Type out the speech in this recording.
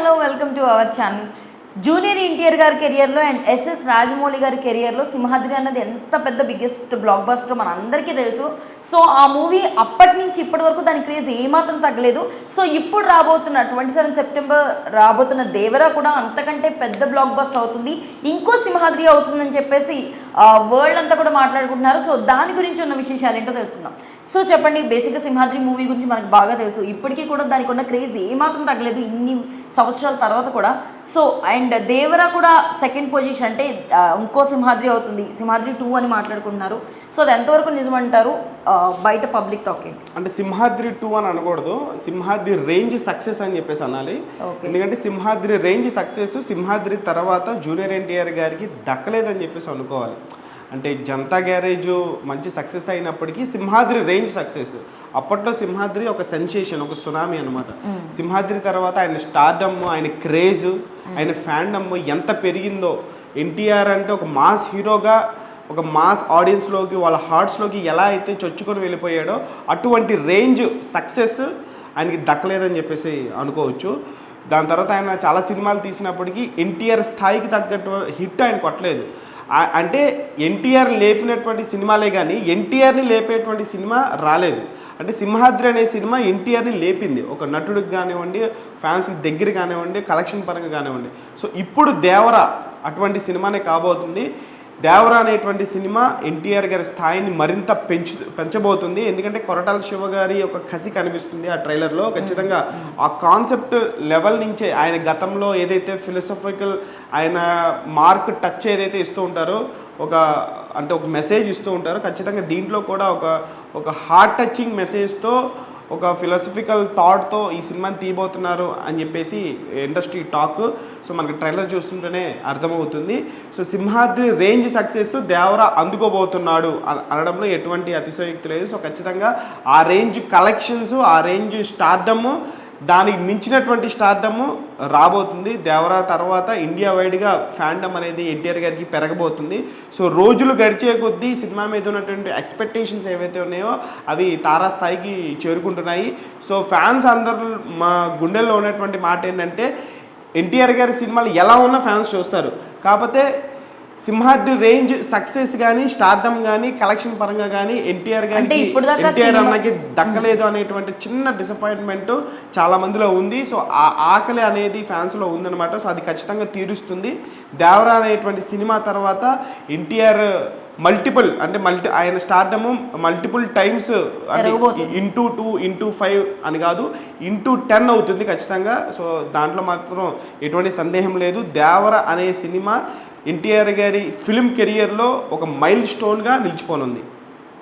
hello welcome to our channel. Junior NTR గారి కెరియర్లో and SS Rajamouli గారి కెరియర్లో సింహాద్రి అన్నది ఎంత పెద్ద బిగ్గెస్ట్ బ్లాక్ బస్టర్ మన అందరికీ తెలుసు. సో ఆ మూవీ అప్పటి నుంచి ఇప్పటి వరకు దాని క్రేజ్ ఏమాత్రం తగ్గలేదు. సో ఇప్పుడు రాబోతున్న ట్వంటీ సెవెన్ సెప్టెంబర్ రాబోతున్న దేవరా కూడా అంతకంటే పెద్ద బ్లాక్ బస్టర్ అవుతుంది. ఇంకో సింహాద్రి అవుతుందని చెప్పేసి వరల్డ్ అంతా కూడా మాట్లాడుకుంటున్నారు. సో దాని గురించి ఉన్న విశేషాలు ఏంటో తెలుసుకుందాం. సో చెప్పండి బేసిక్గా సింహాద్రి మూవీ గురించి మనకు బాగా తెలుసు. ఇప్పటికీ కూడా దానికి ఉన్న క్రేజ్ ఏమాత్రం తగ్గలేదు. ఇన్ని సంవత్సరాల తర్వాత కూడా. సో అండ్ దేవరా కూడా సెకండ్ పొజిషన్ అంటే ఇంకో సింహాద్రి అవుతుంది. సింహాద్రి టూ అని మాట్లాడుకుంటున్నారు. సో అది ఎంతవరకు నిజమంటారు బయట పబ్లిక్ టాకింగ్ అంటే సింహాద్రి టూ అని అనకూడదు. సింహాద్రి రేంజ్ సక్సెస్ అని చెప్పేసి అనాలి. ఎందుకంటే సింహాద్రి రేంజ్ సక్సెస్ సింహాద్రి తర్వాత జూనియర్ ఎన్టీఆర్ గారికి దక్కలేదని చెప్పేసి అనుకోవాలి. అంటే జనతా గ్యారేజ్ మంచి సక్సెస్ అయినప్పటికీ సింహాద్రి రేంజ్ సక్సెస్ అప్పట్లో సింహాద్రి ఒక సెన్సేషన్ ఒక సునామీ అనమాట సింహాద్రి తర్వాత ఆయన స్టార్డమ్ ఆయన క్రేజ్ ఆయన ఫ్యాండమ్ ఎంత పెరిగిందో. ఎన్టీఆర్ అంటే ఒక మాస్ హీరోగా ఒక మాస్ ఆడియన్స్లోకి వాళ్ళ హార్ట్స్లోకి ఎలా అయితే చొచ్చుకొని వెళ్ళిపోయాడో అటువంటి రేంజ్ సక్సెస్ ఆయనకి దక్కలేదని చెప్పేసి అనుకోవచ్చు. దాని తర్వాత ఆయన చాలా సినిమాలు తీసినప్పటికీ ఎన్టీఆర్ స్థాయికి తగ్గట్టు హిట్ ఆయన కొట్టలేదు. అంటే ఎన్టీఆర్ లేపినటువంటి సినిమాలే కానీ ఎన్టీఆర్ని లేపేటువంటి సినిమా రాలేదు. అంటే సింహాద్రి అనే సినిమా ఎన్టీఆర్ని లేపింది. ఒక నటుడికి కానివ్వండి ఫ్యాన్స్కి దగ్గర కానివ్వండి కలెక్షన్ పరంగా కానివ్వండి. సో ఇప్పుడు దేవర అటువంటి సినిమానే కాబోతుంది. దేవర అనేటువంటి సినిమా ఎన్టీఆర్ గారి స్థాయిని మరింత పెంచు పెంచబోతుంది. ఎందుకంటే కొరటాల శివ గారి ఒక కసి కనిపిస్తుంది ఆ ట్రైలర్లో. ఖచ్చితంగా ఆ కాన్సెప్ట్ లెవెల్ నుంచే ఆయన గతంలో ఏదైతే ఫిలసఫికల్ ఆయన మార్క్ టచ్ ఏదైతే ఇస్తూ ఉంటారో ఒక అంటే ఒక మెసేజ్ ఇస్తూ ఉంటారో ఖచ్చితంగా దీంట్లో కూడా ఒక ఒక హార్ట్ టచింగ్ మెసేజ్తో ఒక ఫిలాసఫికల్ థాట్తో ఈ సినిమాని తీయబోతున్నారు అని చెప్పేసి ఇండస్ట్రీ టాక్ సో మనకి ట్రైలర్ చూస్తుంటేనే అర్థమవుతుంది. So Simhadri range success Devara అందుకోబోతున్నాడు అనడంలో ఎటువంటి అతిశయోక్తి లేదు. సో ఖచ్చితంగా ఆ రేంజ్ కలెక్షన్స్ ఆ రేంజ్ స్టార్డము దానికి మించినటువంటి స్టార్డమ్ రాబోతుంది. దేవరా తర్వాత ఇండియా వైడ్గా ఫ్యాండమ్ అనేది ఎన్టీఆర్ గారికి పెరగబోతుంది. సో రోజులు గడిచే కొద్దీ సినిమా మీద ఉన్నటువంటి ఎక్స్పెక్టేషన్స్ ఏవైతే ఉన్నాయో అవి తారాస్థాయికి చేరుకుంటున్నాయి. సో ఫ్యాన్స్ అందరూ మా గుండెల్లో ఉన్నటువంటి మాట ఏంటంటే ఎన్టీఆర్ గారి సినిమాలు ఎలా ఉన్నా ఫ్యాన్స్ చూస్తారు. కాకపోతే సింహాద్రి రేంజ్ సక్సెస్ కానీ స్టార్డమ్ కానీ కలెక్షన్ పరంగా కానీ ఎన్టీఆర్ గారికి ఎన్టీఆర్ అన్నకి దక్కలేదు అనేటువంటి చిన్న డిసప్పాయింట్మెంట్ చాలా మందిలో ఉంది. సో ఆ ఆకలి అనేది ఫ్యాన్స్లో ఉందన్నమాట. సో అది ఖచ్చితంగా తీరుస్తుంది. దేవరా అనేటువంటి సినిమా తర్వాత ఎన్టీఆర్ మల్టిపుల్ అంటే మల్టీ ఆయన స్టార్డమ్ మల్టిపుల్ టైమ్స్ అంటే. ఇంటూ టూ ఇంటూ ఫైవ్ అని కాదు ఇంటూ టెన్ అవుతుంది ఖచ్చితంగా. సో దాంట్లో మాత్రం ఎటువంటి సందేహం లేదు. దేవర అనే సినిమా ఎన్టీఆర్ గారి ఫిల్మ్ కెరియర్లో ఒక మైల్ స్టోన్గా నిలిచిపోనుంది.